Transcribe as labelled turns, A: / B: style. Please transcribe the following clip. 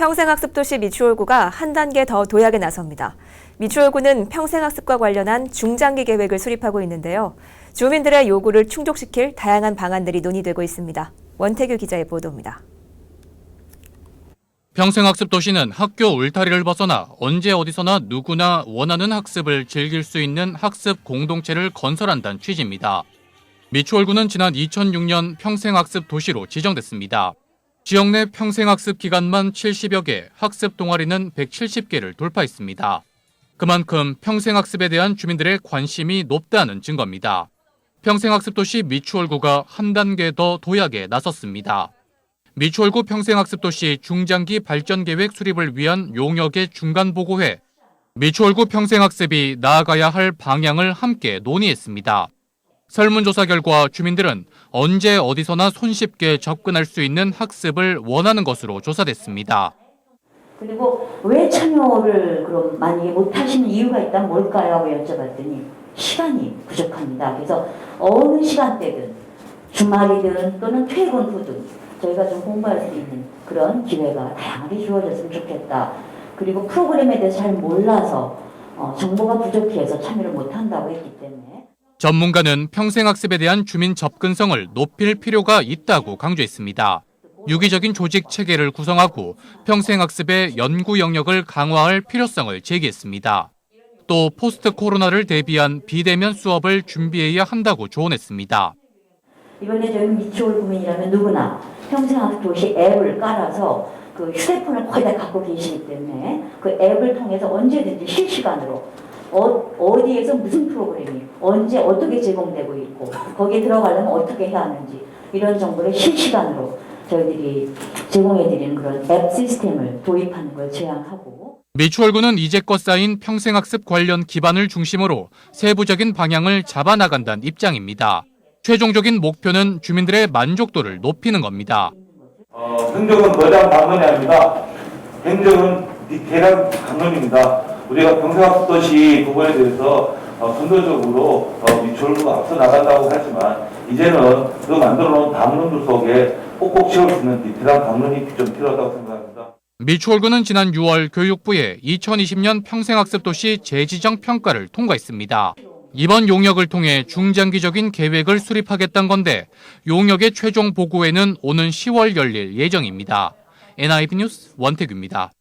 A: 평생학습도시 미추홀구가 한 단계 더 도약에 나섭니다. 미추홀구는 평생학습과 관련한 중장기 계획을 수립하고 있는데요. 주민들의 요구를 충족시킬 다양한 방안들이 논의되고 있습니다. 원태규 기자의 보도입니다.
B: 평생학습 도시는 학교 울타리를 벗어나 언제 어디서나 누구나 원하는 학습을 즐길 수 있는 학습 공동체를 건설한다는 취지입니다. 미추홀구는 지난 2006년 평생학습 도시로 지정됐습니다. 지역 내 평생학습 기간만 70여 개, 학습 동아리는 170개를 돌파했습니다. 그만큼 평생학습에 대한 주민들의 관심이 높다는 증거입니다. 평생학습 도시 미추홀구가 한 단계 더 도약에 나섰습니다. 미추홀구 평생학습 도시 중장기 발전 계획 수립을 위한 용역의 중간 보고회, 미추홀구 평생학습이 나아가야 할 방향을 함께 논의했습니다. 설문조사 결과 주민들은 언제 어디서나 손쉽게 접근할 수 있는 학습을 원하는 것으로 조사됐습니다.
C: 그리고 왜 참여를 그럼 만약에 못하시는 이유가 있다면 뭘까요? 하고 여쭤봤더니 시간이 부족합니다. 그래서 어느 시간대든 주말이든 또는 퇴근 후든 저희가 좀 공부할 수 있는 그런 기회가 다양하게 주어졌으면 좋겠다. 그리고 프로그램에 대해서 잘 몰라서 어, 정보가 부족해서 참여를 못한다고 했기 때문에
B: 전문가는 평생학습에 대한 주민 접근성을 높일 필요가 있다고 강조했습니다. 유기적인 조직 체계를 구성하고 평생학습의 연구 영역을 강화할 필요성을 제기했습니다. 또 포스트 코로나를 대비한 비대면 수업을 준비해야 한다고 조언했습니다.
C: 이번에 저희 미추홀 구민이라면 누구나 평생학습 도시 앱을 깔아서 그 휴대폰을 거의 다 갖고 계시기 때문에 그 앱을 통해서 언제든지 실시간으로 어, 어디에서 무슨 프로그램이 언제 어떻게 제공되고 있고 거기에 들어가려면 어떻게 해야 하는지 이런 정보를 실시간으로 저희들이 제공해드리는 그런 앱 시스템을 도입하는 걸 제안하고
B: 미추홀구는 이제껏 쌓인 평생학습 관련 기반을 중심으로 세부적인 방향을 잡아나간다는 입장입니다. 최종적인 목표는 주민들의 만족도를 높이는 겁니다.
D: 어, 행정은 거장 방문이 아닙니다. 행정은 디테일한 강론입니다. 우리가 평생학습도시 부분에 대해서 어, 선도적으로 어, 미추홀구가 앞서 나간다고 하지만 이제는 그 만들어 놓은 담론들 속에 꼭꼭 채울 수 있는 디테일한 담론이 좀 필요하다고 생각합니다.
B: 미추홀구는 지난 6월 교육부에 2020년 평생학습도시 재지정 평가를 통과했습니다. 이번 용역을 통해 중장기적인 계획을 수립하겠다는 건데 용역의 최종 보고회는 오는 10월 열릴 예정입니다. NIB 뉴스 원태규입니다.